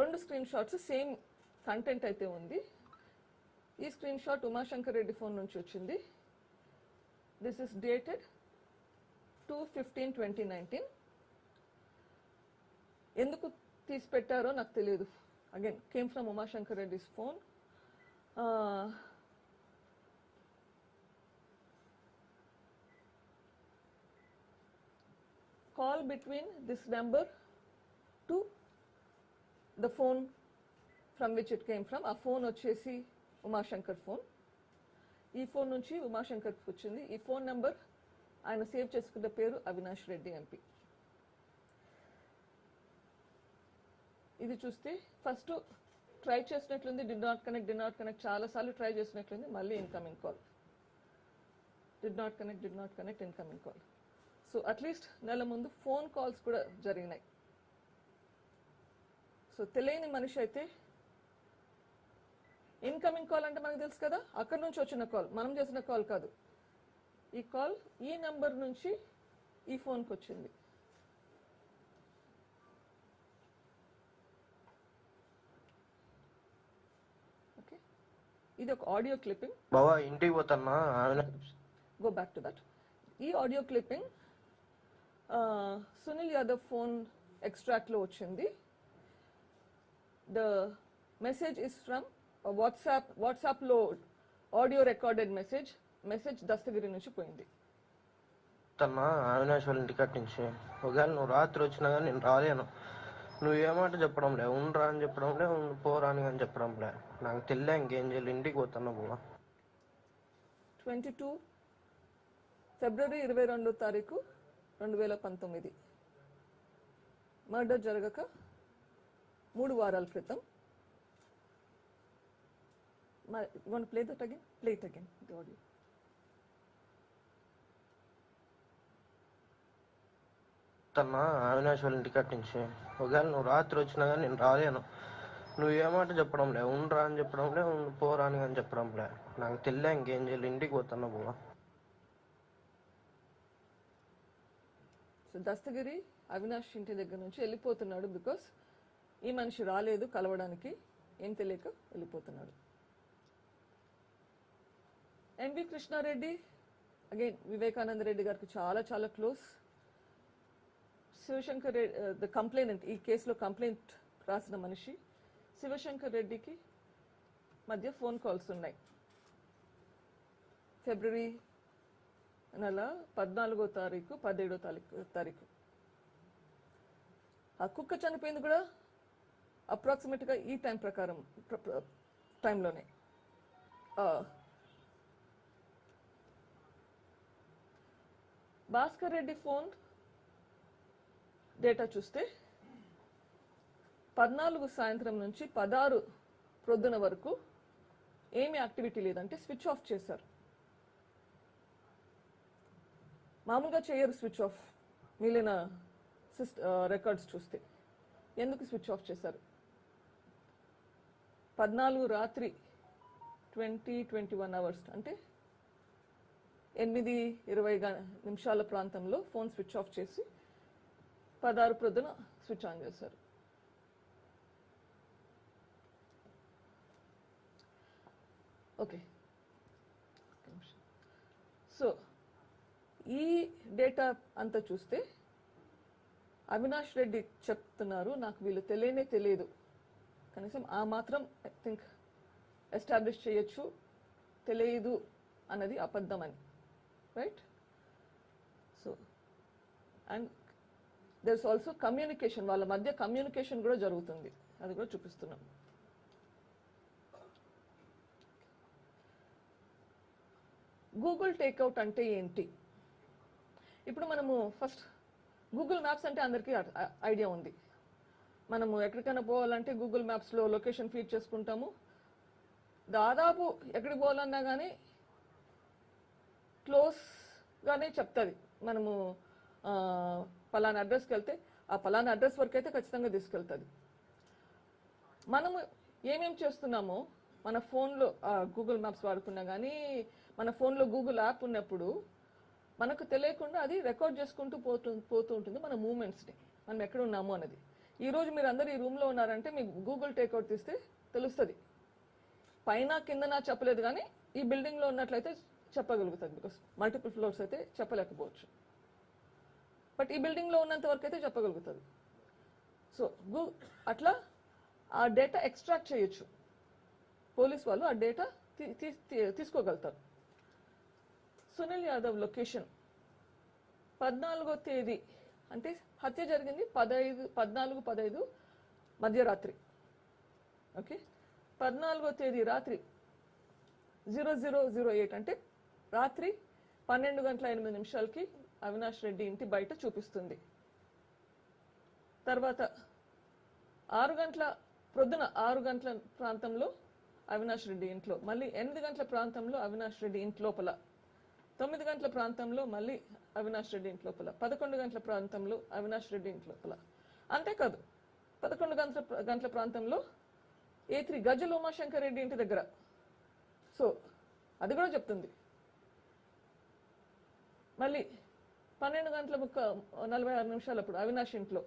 రెండు screen shots same content అయితే ఉంది. ఈ screen shot Umashankar Reddy phone నుంచి వచ్చింది. This is dated two fifteen twenty nineteen ఎందుకు తీసి పెట్టారో నాకు తెలియదు. Again came from Umashankar Reddy's phone call between this number to the phone from which it came from ఆ ఫోన్ వచ్చేసి Umashankar phone ఈ ఫోన్ నుంచి ఉమాశంకర్కి వచ్చింది. ఈ ఫోన్ నెంబర్ ఆయన సేవ్ చేసుకున్న పేరు అవినాష్ రెడ్డి ఎంపీ ఇది చూస్తే first try చేసినట్లుంది did not connect did not connect చాలా సార్లు ట్రై చేసినట్లుంది మళ్ళీ incoming call did not connect did not connect incoming call so at least నెల ముందు ఫోన్ కాల్స్ కూడా జరిగినాయి. సో తెలియని మనిషి అయితే ఇన్కమింగ్ కాల్ అంటే మనకు తెలుసు కదా? అక్కడి నుంచి వచ్చిన కాల్ మనం చేసిన కాల్ కాదు. ఈ కాల్ ఈ నంబర్ నుంచి ఈ ఫోన్కి వచ్చింది. ఓకే ఇది ఒక ఆడియో క్లిప్పింగ్ బావా ఇంటికి పోతున్నా? గో బ్యాక్ టు దట్ ఈ audio clipping Sunil Yadav phone ఎక్స్ట్రాక్ట్లో వచ్చింది. The message is from WhatsApp వాట్సాప్లో audio recorded message message Dastagiri నుంచి పోయింది. పోతున్నా అవినాష్ వాళ్ళ ఇంటికట్ నుంచి. ఒకవేళ నువ్వు రాత్రి వచ్చినా కానీ నేను రాలేను. నువ్వు ఏమాట చెప్పడం లే ఉండరా అని చెప్పడం లే పోరా అని కానీ చెప్పడం లే. నాకు తెలియ ఇంకేం చేయాలి ఇంటికి పోతున్నా బావా ట్వంటీ టూ ఫిబ్రవరి ఇరవై రెండో తారీఖు రెండు వేల పంతొమ్మిది. మర్డర్ జరగక మూడు వారాల క్రితం. One play that again play it again the audio Avinash వాళ్ళ ఇంటికట్ నుంచి. ఒకవేళ నువ్వు రాత్రి వచ్చినా కానీ నేను రాలేను. నువ్వు ఏమాట చెప్పడం లే ఉండరా అని చెప్పడం లే పోరా అని కానీ చెప్పడం లే. నాకు తెలియ ఇంకేం చేయాలి ఇంటికి పోతున్నా బావా సో దస్తగిరి అవినాష్ ఇంటి దగ్గర నుంచి వెళ్ళిపోతున్నాడు బికాస్ ఈ మనిషి రాలేదు కలవడానికి ఏం తెలియక వెళ్ళిపోతున్నాడు. M V Krishna Reddy again Vivekananda Reddy గారికి చాలా చాలా close. Shivashankar Reddy the complainant ఈ కేసులో కంప్లైంట్ రాసిన మనిషి శివశంకర్ రెడ్డికి మధ్య ఫోన్ కాల్స్ ఉన్నాయి. ఫిబ్రవరి నెల పద్నాలుగో తారీఖు పదిహేడో తారీఖు తారీఖు. ఆ కుక్క చనిపోయింది కూడా అప్రాక్సిమేట్గా ఈ టైం ప్రకారం టైంలోనే. భాస్కర్ రెడ్డి ఫోన్ డేటా చూస్తే పద్నాలుగు సాయంత్రం నుంచి పదహారు ప్రొద్దున వరకు ఏమి యాక్టివిటీ లేదంటే స్విచ్ ఆఫ్ చేశారు. మామూలుగా చేయరు స్విచ్ ఆఫ్. మిగిలిన సిస్ రికార్డ్స్ చూస్తే. ఎందుకు స్విచ్ ఆఫ్ చేశారు? పద్నాలుగు రాత్రి ట్వంటీ ట్వంటీ వన్ అవర్స్ అంటే ఎనిమిది ఇరవై నిమిషాల ప్రాంతంలో ఫోన్ స్విచ్ ఆఫ్ చేసి పదహారు ప్రొద్దున స్విచ్ ఆన్ చేశారు. ఓకే. సో ఈ డేటా అంతా చూస్తే అవినాష్ రెడ్డి చెప్తున్నారు నాకు వీళ్ళు తెలియనే తెలియదు. కనీసం ఆ మాత్రం ఐ థింక్ ఎస్టాబ్లిష్ చేయొచ్చు. తెలియదు అన్నది అబద్ధం అని right so and there's also communication వాళ్ళ మధ్య కమ్యూనికేషన్ కూడా జరుగుతుంది. అది కూడా చూపిస్తున్నాం. గూగుల్ టేక్అవుట్ అంటే ఏంటి? ఇప్పుడు మనము ఫస్ట్ గూగుల్ మ్యాప్స్ అంటే అందరికీ ఐడియా ఉంది. మనము ఎక్కడికైనా పోవాలంటే గూగుల్ మ్యాప్స్లో లొకేషన్ ఫీడ్ చేసుకుంటాము. దాదాపు ఎక్కడికి పోవాలన్నా కానీ క్లోజ్గానే చెప్తుంది. మనము పలానా అడ్రస్కి వెళ్తే ఆ పలానా అడ్రస్ వరకు అయితే ఖచ్చితంగా తీసుకెళ్తుంది. మనము ఏమేం చేస్తున్నామో మన ఫోన్లో గూగుల్ మ్యాప్స్ వాడుకున్నా కానీ మన ఫోన్లో గూగుల్ యాప్ ఉన్నప్పుడు మనకు తెలియకుండా అది రికార్డ్ చేసుకుంటూ పోతూ పోతూ ఉంటుంది మన మూమెంట్స్ని మనం ఎక్కడ ఉన్నాము అన్నది ఈరోజు మీరు అందరు ఈ రూమ్లో ఉన్నారంటే మీకు గూగుల్ టేక్అవుట్ తీస్తే తెలుస్తుంది. పైన కిందన చెప్పలేదు కానీ ఈ బిల్డింగ్లో ఉన్నట్లయితే చెప్పగలుగుతుంది బికాస్ మల్టిపుల్ ఫ్లోర్స్ అయితే చెప్పలేకపోవచ్చు. బట్ ఈ బిల్డింగ్లో ఉన్నంత వరకు అయితే చెప్పగలుగుతుంది సో గూ అట్లా ఆ డేటా ఎక్స్ట్రాక్ట్ చేయొచ్చు. పోలీస్ వాళ్ళు ఆ డేటా తీసుకోగలుగుతారు. సునీల్ యాదవ్ లొకేషన్ పద్నాలుగో తేదీ. అంటే హత్య జరిగింది పదహైదు పద్నాలుగు పదహైదు మధ్యరాత్రి ఓకే? పద్నాలుగో తేదీ రాత్రి జీరో జీరో జీరో ఎయిట్ అంటే రాత్రి పన్నెండు గంటల ఎనిమిది నిమిషాలకి అవినాష్ రెడ్డి ఇంటి బయట చూపిస్తుంది. తర్వాత ఆరు గంటల ప్రొద్దున ఆరు గంటల ప్రాంతంలో అవినాష్ రెడ్డి ఇంట్లో మళ్ళీ ఎనిమిది గంటల ప్రాంతంలో అవినాష్ రెడ్డి ఇంటి లోపల. తొమ్మిది గంటల ప్రాంతంలో మళ్ళీ అవినాష్ రెడ్డి ఇంటి లోపల పదకొండు గంటల ప్రాంతంలో అవినాష్ రెడ్డి ఇంటి లోపల. అంతేకాదు పదకొండు గంటల గంటల ప్రాంతంలో ఏ త్రీ గజల్ ఉమాశంకర్ రెడ్డి ఇంటి దగ్గర. సో అది కూడా చెప్తుంది. మళ్ళీ పన్నెండు గంటల ముక్క నలభై ఆరు నిమిషాలు అప్పుడు అవినాష్ ఇంట్లో.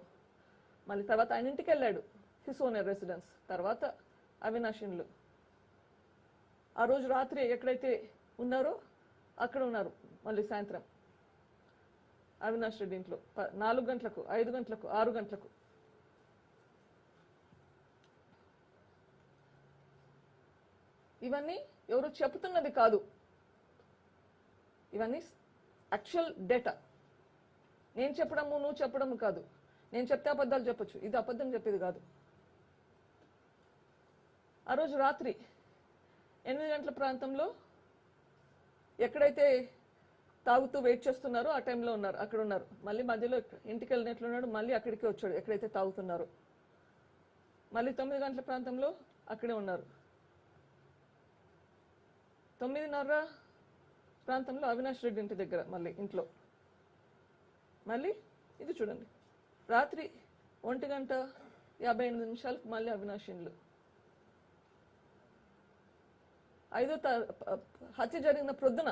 మళ్ళీ తర్వాత ఆయన ఇంటికి వెళ్ళాడు హిస్ ఓనర్ రెసిడెన్స్. తర్వాత అవినాష్ ఇండ్లు ఆ రోజు రాత్రి ఎక్కడైతే ఉన్నారో అక్కడ ఉన్నారు మళ్ళీ సాయంత్రం. అవినాష్ రెడ్డి ఇంట్లో. ప- నాలుగు గంటలకు ఐదు గంటలకు ఆరు గంటలకు. ఇవన్నీ ఎవరు చెప్తున్నది కాదు. ఇవన్నీ యాక్చువల్ డేటా నేను చెప్పడము నువ్వు చెప్పడము కాదు. నేను చెప్తే అబద్ధాలు చెప్పొచ్చు. ఇది అబద్ధం చెప్పేది కాదు. ఆ రోజు రాత్రి ఎనిమిది గంటల ప్రాంతంలో ఎక్కడైతే తాగుతూ వెయిట్ చేస్తున్నారో ఆ టైంలో ఉన్నారు అక్కడ ఉన్నారు. మళ్ళీ మధ్యలో ఇంటికి వెళ్ళినట్లున్నాడు మళ్ళీ అక్కడికి వచ్చాడు ఎక్కడైతే తాగుతున్నారో. మళ్ళీ తొమ్మిది గంటల ప్రాంతంలో అక్కడే ఉన్నారు. తొమ్మిదిన్నర ప్రాంతంలో అవినాష్ రెడ్డి ఇంటి దగ్గర మళ్ళీ ఇంట్లో. మళ్ళీ ఇది చూడండి. రాత్రి ఒంటి గంట యాభై ఎనిమిది నిమిషాలకు మళ్ళీ అవినాష్ ఇండ్లు. ఐదో త హత్య జరిగిన ప్రొద్దున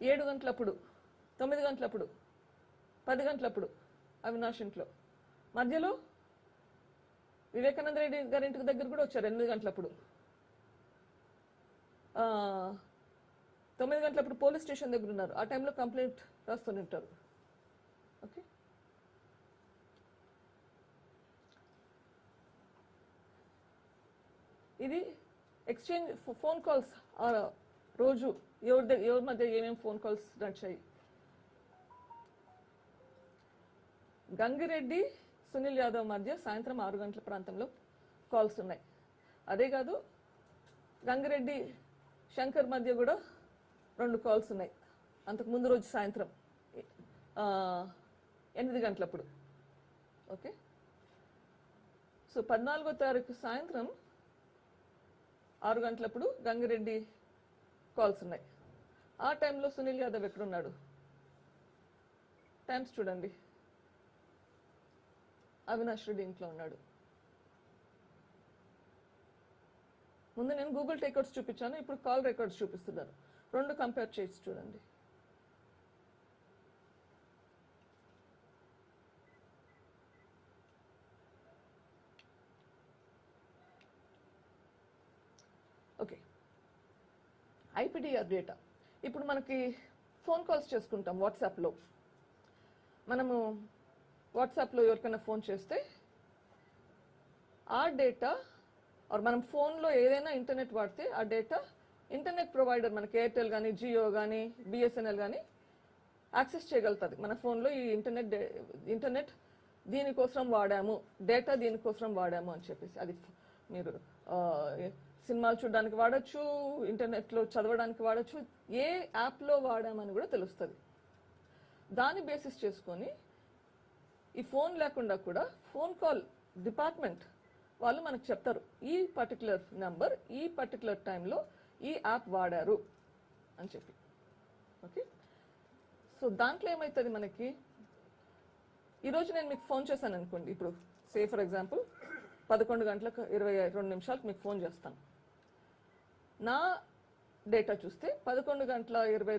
ఏడు గంటలప్పుడు తొమ్మిది గంటలప్పుడు పది గంటలప్పుడు అవినాష్ ఇంట్లో మధ్యలో వివేకానంద రెడ్డి గారి ఇంటికి దగ్గర కూడా వచ్చారు ఎనిమిది గంటలప్పుడు. తొమ్మిది గంటలప్పుడు పోలీస్ స్టేషన్ దగ్గర ఉన్నారు. ఆ టైంలో కంప్లైంట్ రాస్తూనే ఉంటారు. ఓకే? ఇది ఎక్స్చేంజ్ ఫోన్ కాల్స్ రోజు ఎవరి దగ్గర ఎవరి మధ్య ఏమేమి ఫోన్ కాల్స్ నడిచాయి? గంగిరెడ్డి సునీల్ యాదవ్ మధ్య సాయంత్రం ఆరు గంటల ప్రాంతంలో కాల్స్ ఉన్నాయి. అదే కాదు గంగిరెడ్డి శంకర్ మధ్య కూడా రెండు కాల్స్ ఉన్నాయి. అంతకు ముందు రోజు సాయంత్రం ఎనిమిది గంటలప్పుడు. ఓకే? సో పద్నాలుగో తారీఖు సాయంత్రం ఆరు గంటలప్పుడు రంగిరెడ్డి కాల్స్ ఉన్నాయి. ఆ టైంలో సునీల్ యాదవ్ ఎక్కడున్నాడు? టైమ్స్ చూడండి. అవినాష్ రెడ్డి ఇంట్లో ఉన్నాడు. ముందు నేను గూగుల్ టేకౌట్స్ చూపించాను ఇప్పుడు కాల్ రికార్డ్స్ చూపిస్తున్నారు. రెండు కంపేర్ చేసి చూడండి ఓకే ఐపీడీఆర్ డేటా. ఇప్పుడు మనకి ఫోన్ కాల్స్ చేసుకుంటాం వాట్సాప్లో. మనము వాట్సాప్లో ఎవరికైనా ఫోన్ చేస్తే ఆ డేటా ఆర్ మనం ఫోన్లో ఏదైనా ఇంటర్నెట్ వాడితే ఆ డేటా ఇంటర్నెట్ ప్రొవైడర్ మనకి ఎయిర్టెల్ కానీ జియో కానీ బిఎస్ఎన్ఎల్ కానీ యాక్సెస్ చేయగలుగుతుంది. మన ఫోన్లో ఈ ఇంటర్నెట్ ఇంటర్నెట్ దీనికోసం వాడాము డేటా దీనికోసం వాడాము అని చెప్పేసి. అది మీరు సినిమాలు చూడడానికి వాడచ్చు ఇంటర్నెట్లో చదవడానికి వాడచ్చు ఏ యాప్లో వాడామని కూడా తెలుస్తుంది. దాన్ని బేసిస్ చేసుకొని ఈ ఫోన్ లేకుండా కూడా ఫోన్ కాల్ డిపార్ట్మెంట్ వాళ్ళు మనకు చెప్తారు ఈ పర్టికులర్ నెంబర్ ఈ పర్టికులర్ టైంలో ఈ యాప్ వాడారు అని చెప్పి. ఓకే సో దాంట్లో ఏమవుతుంది మనకి? ఈరోజు నేను మీకు ఫోన్ చేశాను అనుకోండి ఇప్పుడు సే ఫర్ ఎగ్జాంపుల్ పదకొండు గంటలకు ఇరవై రెండు నిమిషాలకు మీకు ఫోన్ చేస్తాను. నా డేటా చూస్తే పదకొండు గంటల ఇరవై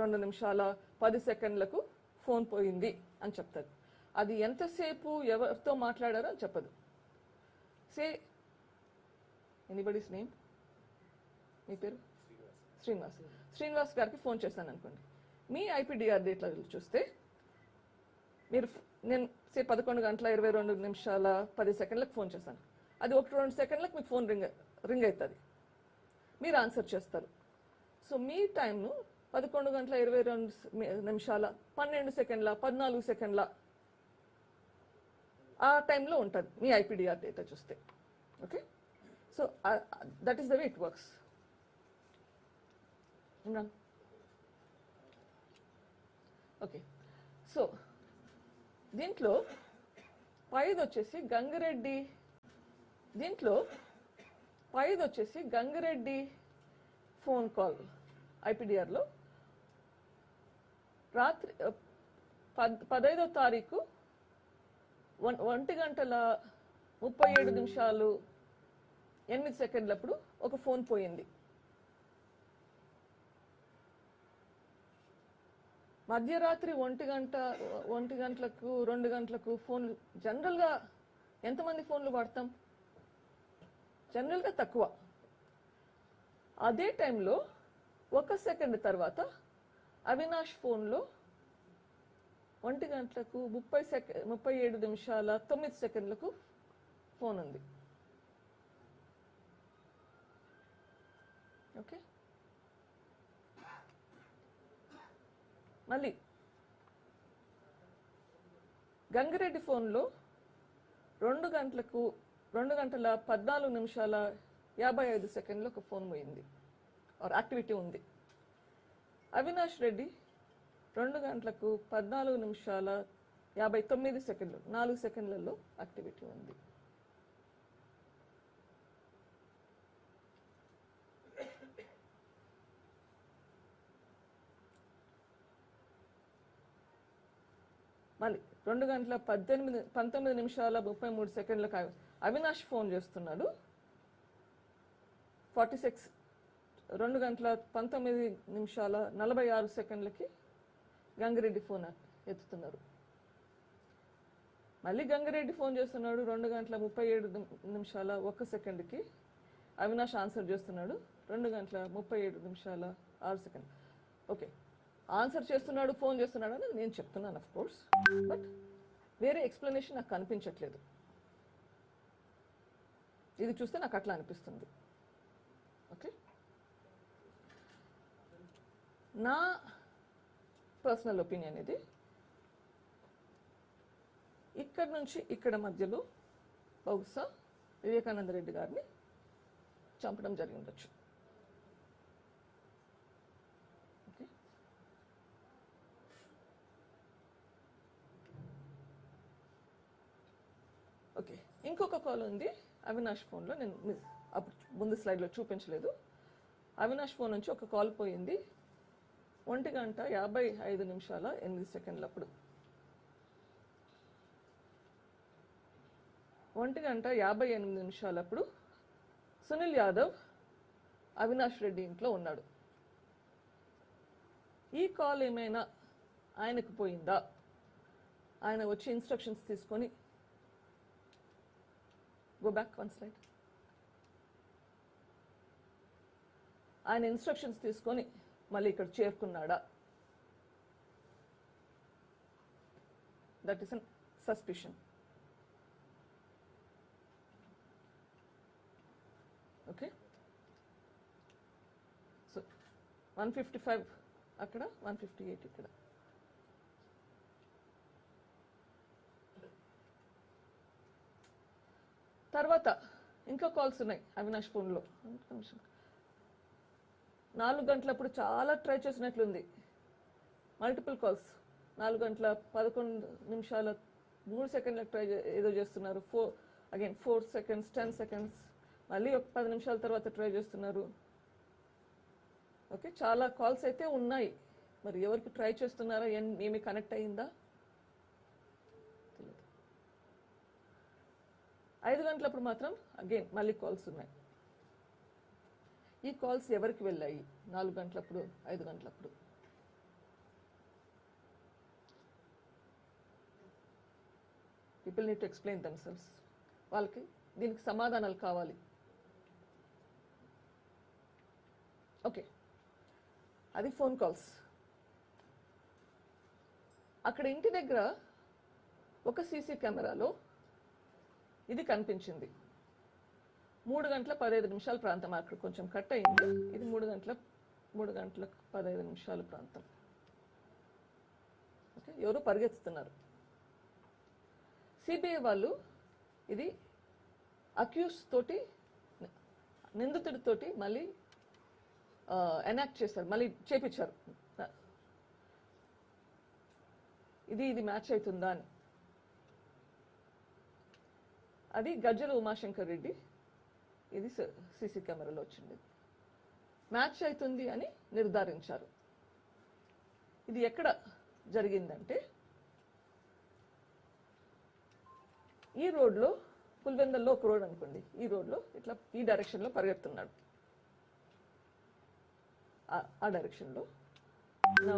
రెండు నిమిషాల పది సెకండ్లకు ఫోన్ పోయింది అని చెప్తారు. అది ఎంతసేపు ఎవరితో మాట్లాడారో అని చెప్పదు. సే ఎనీబడీస్ నేమ్ మీ పేరు? శ్రీనివాస్. శ్రీనివాస్ గారికి ఫోన్ చేశాను అనుకోండి. మీ ఐపీడిఆర్ డేట్లో చూస్తే మీరు నేను సే పదకొండు గంటల ఇరవై రెండు నిమిషాల పది సెకండ్లకు ఫోన్ చేశాను. అది ఒక రెండు సెకండ్లకు మీకు ఫోన్ రింగ్ రింగ్ అవుతుంది. మీరు ఆన్సర్ చేస్తారు. సో మీ టైంను పదకొండు గంటల ఇరవై రెండు నిమిషాల పన్నెండు సెకండ్ల పద్నాలుగు సెకండ్ల ఆ టైంలో ఉంటుంది మీ ఐపీడిఆర్ డేటా చూస్తే. Okay so that is the way it works Imran okay so దీంట్లో పైది వచ్చేసి గంగిరెడ్డి దీంట్లో పైది వచ్చేసి గంగిరెడ్డి ఫోన్ కాల్ ఐపీడిఆర్లో. రాత్రి పద్ పదైదో తారీఖు వన్ ఒంటి గంటల ముప్పై ఏడు నిమిషాలు ఎనిమిది సెకండ్లప్పుడు ఒక ఫోన్ పోయింది. మధ్యరాత్రి ఒంటి గంట ఒంటి గంటలకు రెండు గంటలకు ఫోన్లు జనరల్గా ఎంతమంది ఫోన్లు వాడతాం? జనరల్గా తక్కువ. అదే టైంలో ఒక సెకండ్ తర్వాత అవినాష్ ఫోన్లో ఒంటి గంటలకు ముప్పై సెకండ్ ముప్పై ఏడు నిమిషాల తొమ్మిది సెకండ్లకు ఫోన్ ఉంది. ఓకే? మళ్ళీ గంగిరెడ్డి ఫోన్లో రెండు గంటలకు రెండు గంటల పద్నాలుగు నిమిషాల యాభై ఐదు సెకండ్లు ఒక ఫోన్ పోయింది ఆర్ యాక్టివిటీ ఉంది. అవినాష్ రెడ్డి రెండు గంటలకు పద్నాలుగు నిమిషాల యాభై తొమ్మిది సెకండ్లు నాలుగు సెకండ్లలో యాక్టివిటీ ఉంది. మళ్ళీ రెండు గంటల పద్దెనిమిది పంతొమ్మిది నిమిషాల ముప్పై మూడు సెకండ్లకు అవినాష్ ఫోన్ చేస్తున్నాడు. ఫార్టీ సిక్స్ రెండు గంటల పంతొమ్మిది నిమిషాల నలభై ఆరు సెకండ్లకి గంగిరెడ్డి ఫోన్ ఎత్తుతున్నారు. మళ్ళీ గంగిరెడ్డి ఫోన్ చేస్తున్నాడు రెండు గంటల ముప్పై ఏడు నిమిషాల ఒక్క సెకండ్కి. అవినాష్ ఆన్సర్ చేస్తున్నాడు రెండు గంటల ముప్పై ఏడు నిమిషాల ఆరు సెకండ్. ఓకే. ఆన్సర్ చేస్తున్నాడు ఫోన్ చేస్తున్నాడు అని నేను చెప్తున్నాను అఫ్ కోర్స్ బట్ వేరే ఎక్స్ప్లెనేషన్ నాకు కనిపించట్లేదు. ఇది చూస్తే నాకు అట్లా అనిపిస్తుంది. ఓకే? నా పర్సనల్ ఒపీనియన్ ఇది. ఇక్కడ నుంచి ఇక్కడ మధ్యలో బహుశా వివేకానంద రెడ్డి గారిని చంపడం జరిగి ఉండొచ్చు. ఓకే? ఓకే. ఇంకొక కాల్ ఉంది. అవినాష్ ఫోన్లో నేను అప్పుడు ముందు స్లైడ్లో చూపించలేదు. అవినాష్ ఫోన్ నుంచి ఒక కాల్ పోయింది. ఒంటి గంట యాభై ఐదు నిమిషాల ఎనిమిది సెకండ్లప్పుడు ఒంటి గంట యాభై ఎనిమిది నిమిషాలప్పుడు సునీల్ యాదవ్ అవినాష్ రెడ్డి ఇంట్లో ఉన్నాడు. ఈ కాల్ ఏమైనా ఆయనకు పోయిందా? ఆయన వచ్చి ఇన్స్ట్రక్షన్స్ తీసుకొని గో బ్యాక్ వన్ స్లైడ్ ఆయన ఇన్స్ట్రక్షన్స్ తీసుకొని మళ్ళీ ఇక్కడ చేరుకున్నాడా? That is an suspicion okay so one fifty five అక్కడ వన్ ఫిఫ్టీ ఎయిట్ ఇక్కడ. తర్వాత ఇంకా కాల్స్ ఉన్నాయి అవినాష్ ఫోన్లో. నిమిషం. నాలుగు గంటలప్పుడు చాలా ట్రై చేసినట్లుంది. Multiple calls. నాలుగు గంటల పదకొండు నిమిషాల మూడు సెకండ్లకు ట్రై ఏదో చేస్తున్నారు. Four again four seconds ten seconds. మళ్ళీ ఒక పది నిమిషాల తర్వాత ట్రై చేస్తున్నారు. ఓకే చాలా కాల్స్ అయితే ఉన్నాయి. మరి ఎవరికి ట్రై చేస్తున్నారా? ఏమి కనెక్ట్ అయ్యిందా తెలియదు ఐదు గంటలప్పుడు మాత్రం అగైన్ మళ్ళీ కాల్స్ ఉన్నాయి. ఈ కాల్స్ ఎవరికి వెళ్ళాయి? నాలుగు గంటలప్పుడు ఐదు గంటలప్పుడు? People need to explain themselves వాళ్ళకి దీనికి సమాధానాలు కావాలి. ఓకే అది ఫోన్ కాల్స్ అక్కడ ఇంటి దగ్గర ఒక సీసీ కెమెరాలో ఇది కనిపించింది. మూడు గంటల పదహైదు నిమిషాల ప్రాంతం అక్కడ కొంచెం కట్ అయింది. ఇది మూడు గంటల మూడు గంటల పదహైదు నిమిషాల ప్రాంతం. ఓకే ఎవరో పరిగెత్తుతున్నారు? సిబిఐ వాళ్ళు ఇది అక్యూస్ తోటి నిందితుడితోటి మళ్ళీ ఎనాక్ట్ చేశారు. మళ్ళీ చేపించారు. ఇది ఇది మ్యాచ్ అవుతుందా అని. అది గజ్జల ఉమాశంకర్ రెడ్డి. ఇది సీసీ కెమెరాలో వచ్చింది. మ్యాచ్ అవుతుంది అని నిర్ధారించారు. ఇది ఎక్కడ జరిగిందంటే ఈ రోడ్లో పులివెందల్లో ఒక రోడ్ అనుకోండి. ఈ రోడ్లో ఇట్లా ఈ డైరెక్షన్లో పరిగెడుతున్నాడు. ఆ- డైరెక్షన్లో. నా